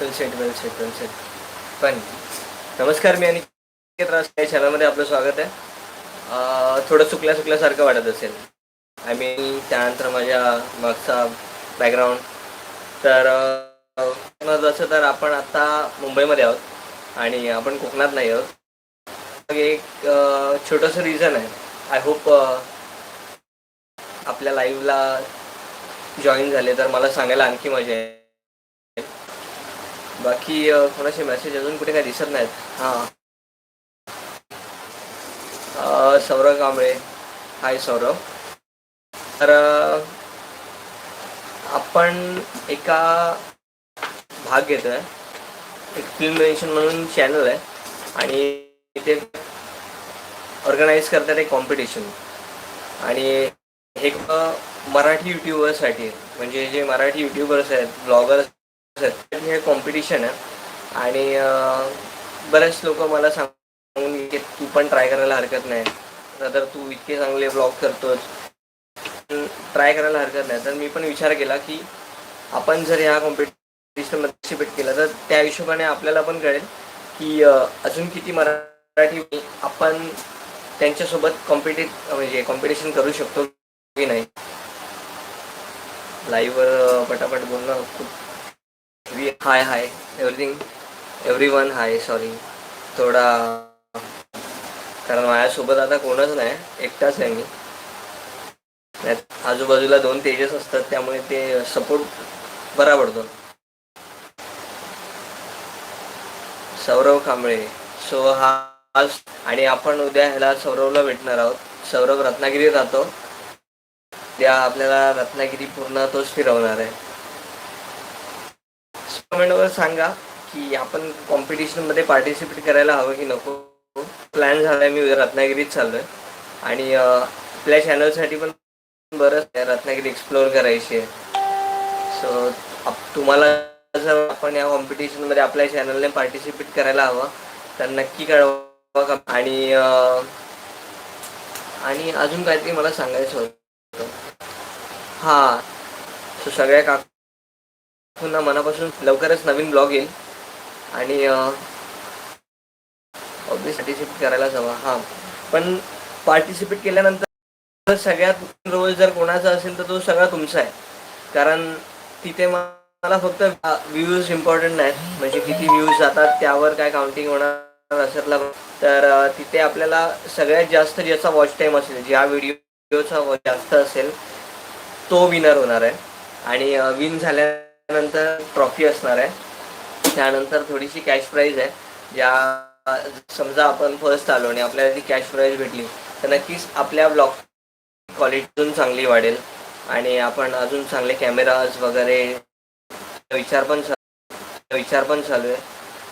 Well set well set well set पण नमस्कार मी अनिकेत राज या चॅनलमध्ये आपलं स्वागत आहे. थोडं चुकल्या चुकल्यासारखं वाटत असेल. आय मीन त्यानंतर माझ्या मागचा बॅकग्राऊंड तर जसं तर आपण आता मुंबईमध्ये आहोत आणि आपण कोकणात नाही आहोत. मग एक छोटंसं रिझन आहे. आय होप आपल्या लाईव्हला जॉईन झाले तर मला सांगायला आणखी मजा आहे बाकी कोणाचे मेसेज अजून कुठे काय दिसत नाहीत? हां. अ, सौरभ कांबळे. हाय सौरभ तर आपण एका भाग घेतोय. एक फिल्म मेन्शन म्हणून चॅनल आहे. आणि इथे ऑर्गनाईज करतात एक कॉम्पिटिशन आणि हे एक मराठी युट्यूबर्ससाठी आहे. म्हणजे जे मराठी युट्यूबर्स आहेत ब्लॉगर्स हे कॉम्पिटिशन आहे आणि बरेच लोक मला सांगून की तू पण ट्राय करायला हरकत नाही. तर तू इतके चांगले ब्लॉग करतोस. ट्राय करायला हरकत नाही. तर मी पण विचार केला की आपण जर ह्या कॉम्पिटिशन पार्टिसिपेट केलं तर त्या हिशोबाने आपल्याला पण कळेल की अजून किती मराठी आपण त्यांच्यासोबत कॉम्पिटिट म्हणजे कॉम्पिटिशन करू शकतो की नाही. लाईव्हवर पटापट बोलणं खूप hi hi everything everyone hi sorry थोडा कारण माझ्यासोबत आता कोणच नाही एकटाच आहे मी. आजूबाजूला दोन तेजस असतात त्यामुळे ते सपोर्ट बरा पडतो. सौरव कांबळे सो हा आज आणि आपण उद्या ह्याला सौरवला भेटणार आहोत. सौरव रत्नागिरीत राहतो. त्या आपल्याला रत्नागिरी पूर्ण तोच फिरवणार आहे. कमेंटवर सांगा की आपण कॉम्पिटिशनमध्ये पार्टिसिपेट करायला हवं की नको. प्लॅन झालाय मी रत्नागिरीत चाललोय. आणि आपल्या चॅनलसाठी पण बरंच आहे रत्नागिरी एक्सप्लोअर करायची आहे. सो तुम्हाला जर आपण या कॉम्पिटिशनमध्ये आपल्या चॅनलने पार्टिसिपेट करायला हवं तर नक्की कळवा का- आणि आणि अजून काहीतरी मला सांगायचं होतं. हा सो सगळ्या का पुन्हा मनापासून लवकरच नवीन ब्लॉग येईल. आणि ऑब्विस पार्टिसिपेट करायलाच हवा हां. पण पार्टिसिपेट केल्यानंतर सगळ्यात रोल जर कोणाचा असेल तर तो सगळा तुमचा आहे. कारण तिथे मला फक्त व्ह्यूज इम्पॉर्टंट नाहीत. म्हणजे किती व्ह्यूज जातात त्यावर काय काउंटिंग होणार असला तर तिथे आपल्याला सगळ्यात जास्त ज्याचा वॉच टाईम असेल ज्या व्हिडिओचा जास्त असेल तो विनर होणार आहे. आणि विन झाल्या त्यानंतर ट्रॉफी असणार आहे. त्यानंतर थोडीशी कॅश प्राईज आहे. ज्या समजा आपण फर्स्ट आलो आणि आपल्याला ती कॅश प्राईज भेटली तर नक्कीच आपल्या ब्लॉग क्वालिटी अजून चांगली वाढेल. आणि आपण अजून चांगले कॅमेराज वगैरे विचार पण चालू विचार पण चालू आहे.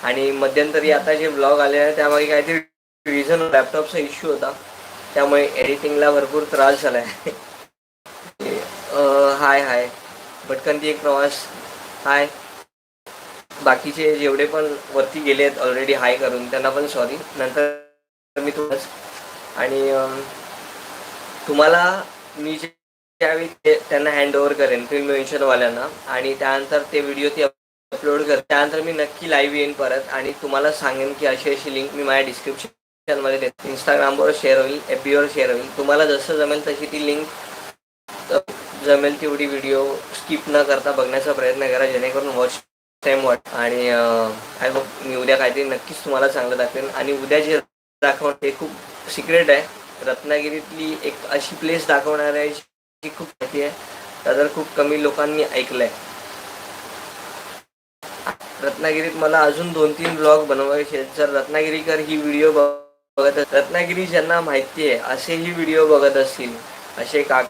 आणि मध्यंतरी आता जे ब्लॉग आले आहे त्यामागे काहीतरी रिझन लॅपटॉपचा इश्यू होता. त्यामुळे एडिटिंगला भरपूर त्रास झाला आहे हाय हाय. भटकंती एक प्रवास हाय. बाकीचे जेवढे पण वरती गेले आहेत ऑलरेडी हाय करून त्यांना पण सॉरी नंतर मी तुम्हाला आणि तुम्हाला मी जे- त्यावेळी त्यांना हँड ओव्हर करेन फिल्म वाल्यांना आणि त्यानंतर ते व्हिडिओ ते अपलोड कर त्यानंतर मी नक्की लाईव्ह येईन परत आणि तुम्हाला सांगेन की अशी अशी लिंक मी माझ्या डिस्क्रिप्शनमध्ये देते. इंस्टाग्रामवर शेअर होईल एफ बीवर शेअर होईल. तुम्हाला जसं जमेल तशी ती लिंक जमेल तेवढी व्हिडिओ स्किप न करता बघण्याचा प्रयत्न करा जेणेकरून वॉच टाईम वाट आणि आय होप मी उद्या काहीतरी नक्कीच तुम्हाला चांगलं दाखवेन. आणि उद्या जे दाखवण हे खूप सिक्रेट आहे. रत्नागिरीतली एक अशी प्लेस दाखवणार आहे जी खूप माहिती आहे. तर खूप कमी लोकांनी ऐकलंय. रत्नागिरीत मला अजून दोन तीन ब्लॉग बनवायचे आहेत. जर रत्नागिरीकर ही व्हिडिओ बघत रत्नागिरी ज्यांना माहिती आहे असे ही व्हिडिओ बघत असतील असे काका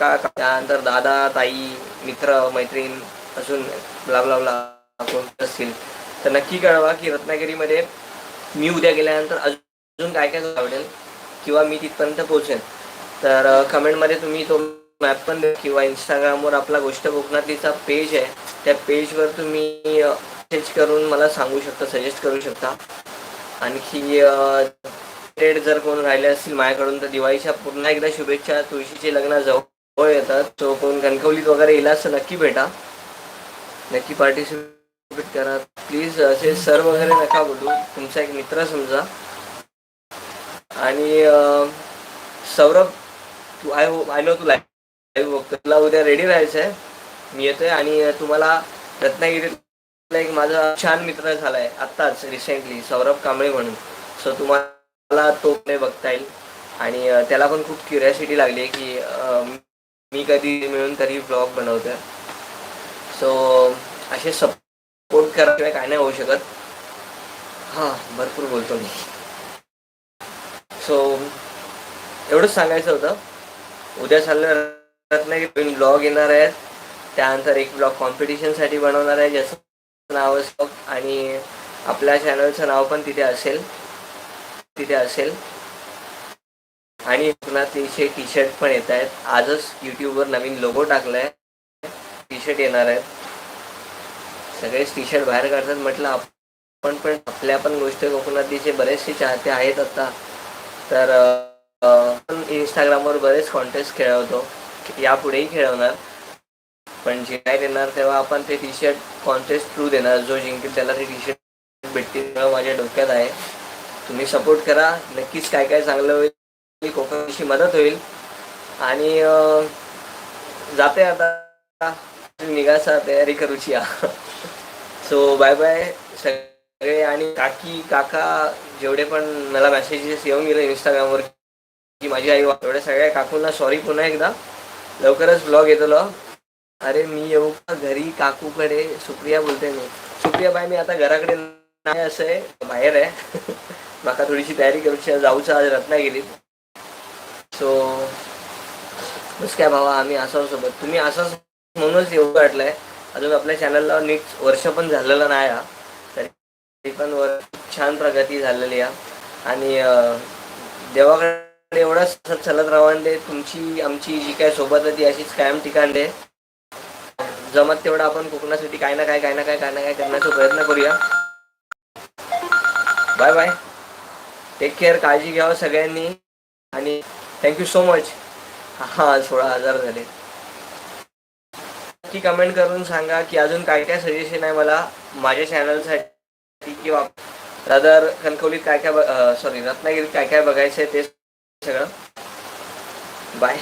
का- त्यानंतर दादा ताई मित्र मैत्रीण अजून ब्ला ब्ला कोण असतील. तर नक्की कळवा की रत्नागिरीमध्ये मी उद्या गेल्यानंतर अजून काय काय आवडेल किंवा मी तिथपर्यंत पोहोचेन. तर कमेंटमध्ये तुम्ही तो मॅप पण द्या किंवा इंस्टाग्रामवर आपला गोष्ट कोकणातलीचा पेज आहे. त्या पेजवर तुम्ही मेसेज करून मला सांगू शकता सजेस्ट करू शकता. आणखी रेड जर कोण राहिले असतील माझ्याकडून तर दिवाळीच्या पुन्हा एकदा शुभेच्छा तुळशीचे लग्न जाऊ. हो येतात सो कोण कणकवलीत वगैरे इलाज तर नक्की भेटा. नक्की पार्टिसिपेट करा. प्लीज असे सर वगैरे नका बोलू. तुमचा एक मित्र समजा. आणि सौरभ तू आय आय नो तू लाईव्ह बघतो तुला उद्या रेडी राहायचं आहे मी येतोय आणि तुम्हाला रत्नागिरीतला एक माझा छान मित्र झालाय. आत्ताच रिसेंटली सौरभ कांबळे म्हणून. सो तुम्हाला तो बघता येईल. आणि त्याला पण खूप क्युरियासिटी लागली आहे की मी कधी मिळून तरी ब्लॉग बनवतोय. सो असे सपोर्ट कराशिवाय काय नाही होऊ शकत. हां भरपूर बोलतो मी. सो एवढंच सांगायचं होतं. उद्या चाललं रत्नागिरी ब्लॉग येणार आहेत त्यानंतर एक ब्लॉग कॉम्पिटिशनसाठी बनवणार आहे ज्याचं नाव असतं आणि आपल्या चॅनलचं नाव पण तिथे असेल. तिथे असेल. आणि पुन्हा तिचे टी शर्ट पण येत आहेत. आजच यूट्यूबवर नवीन लोगो टाकलाय. टी शर्ट येणार आहेत. सगळेच टी शर्ट बाहेर काढतात. म्हटलं आपण पण आपल्या पण गोष्ट कोकणातलीचे बरेचसे चाहते आहेत आता. तर आपण इंस्टाग्रामवर बरेच कॉन्टेस्ट खेळवतो. यापुढेही खेळवणार. पण जे काय देणार तेव्हा आपण ते टी शर्ट कॉन्टेस्ट थ्रू देणार. जो जिंकेल त्याला ते टी शर्ट भेटतील. तेव्हा माझ्या डोक्यात आहे. तुम्ही सपोर्ट करा. नक्कीच काय काय चांगलं होईल कोकणाची मदत होईल. आणि जाते आता. निघायचा तयारी करूची सो बाय बाय सगळे आणि काकी काका जेवढे पण मला मेसेजेस येऊन गेले इंस्टाग्रामवर की माझी आई वा- सगळ्या काकूंना सॉरी पुन्हा एकदा. लवकरच ब्लॉग येतो अरे मी येऊ का घरी? काकूकडे. सुप्रिया बोलते मी. सुप्रिया बाय मी आता घराकडे नाही असं आहे. बाहेर आहे. माका थोडीशी तयारी करूची जाऊचं आज रत्नागिरीत. सो बस काय भावा आम्ही असाव सोबत तुम्ही असंच म्हणूनच येऊ वाटलंय. अजून आपल्या चॅनलला नीट वर्ष पण झालेलं नाही हा. तरी पण वर छान प्रगती झालेली आहे आणि देवाकडे एवढंच असंच चालत राहून तुमची आमची जी काय सोबत आहे ती अशीच कायम ठिकाण दे. जमत तेवढं आपण कोकणासाठी काय ना काय काय ना काय काय ना काय करण्याचा प्रयत्न करूया. बाय बाय टेक केअर काळजी घ्यावं सगळ्यांनी. आणि थँक्यू सो मच हा सोळा हजार झाले. की कमेंट करून सांगा की अजून काय काय सजेशन आहे मला माझ्या चॅनलसाठी किंवा रादर कणकवलीत काय काय सॉरी रत्नागिरीत काय काय बघायचं आहे ते सगळं. बाय